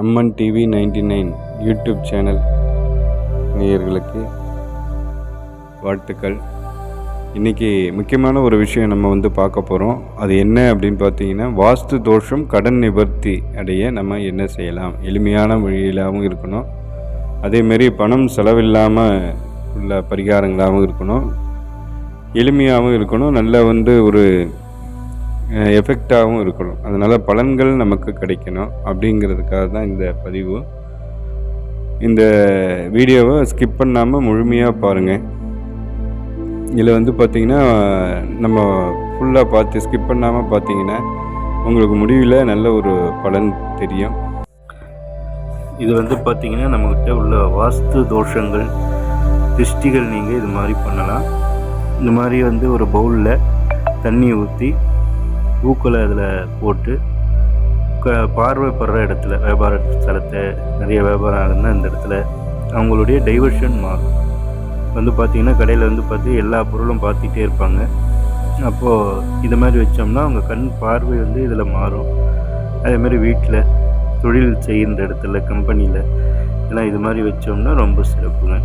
Amman TV ninety nine YouTube channel நேயர்களுக்கு வாழ்த்துக்கள். இன்றைக்கி முக்கியமான ஒரு விஷயம் நம்ம வந்து பார்க்க போகிறோம் அது என்ன அப்படின்னு பார்த்தீங்கன்னா வாஸ்து தோஷம் கடன் நிவர்த்தி அடைய நம்ம என்ன செய்யலாம்? எளிமையான வழியிலாகவும் இருக்கணும். அதேமாரி பணம் செலவில்லாமல் உள்ள பரிகாரங்களாகவும் இருக்கணும். எளிமையாகவும் இருக்கணும். நல்ல வந்து ஒரு எஃபெக்டாகவும் இருக்கணும். அதனால் பலன்கள் நமக்கு கிடைக்கணும் அப்படிங்கிறதுக்காக தான் இந்த பதிவு. இந்த வீடியோவை ஸ்கிப் பண்ணாமல் முழுமையாக பாருங்கள் இதில் வந்து பார்த்திங்கன்னா நம்ம ஃபுல்லாக பார்த்து ஸ்கிப் பண்ணாமல் பார்த்தீங்கன்னா உங்களுக்கு முடிவில் நல்ல ஒரு பலன் தெரியும். இது வந்து பார்த்தீங்கன்னா நம்மக்கிட்ட உள்ள வாஸ்து தோஷங்கள் திருஷ்டிகள் நீங்கள் இது மாதிரி பண்ணலாம். இந்த மாதிரி வந்து ஒரு பவுலில் தண்ணி ஊற்றி பூக்களை அதில் போட்டு க பார்வைப்படுற இடத்துல வியாபார ஸ்தலத்தை நிறைய வியாபாரம் இருந்தால் அந்த இடத்துல அவங்களுடைய டைவர்ஷன் மாறும். வந்து பார்த்திங்கன்னா கடையில் வந்து பார்த்து எல்லா பொருளும் பார்த்துக்கிட்டே இருப்பாங்க. அப்போது இது மாதிரி வச்சோம்னா அவங்க கண் பார்வை வந்து இதில் மாறும். அதே மாதிரி வீட்டில் தொழில் செய்கின்ற இடத்துல கம்பெனியில் எல்லாம் இது மாதிரி வச்சோம்னா ரொம்ப சிறப்புங்க.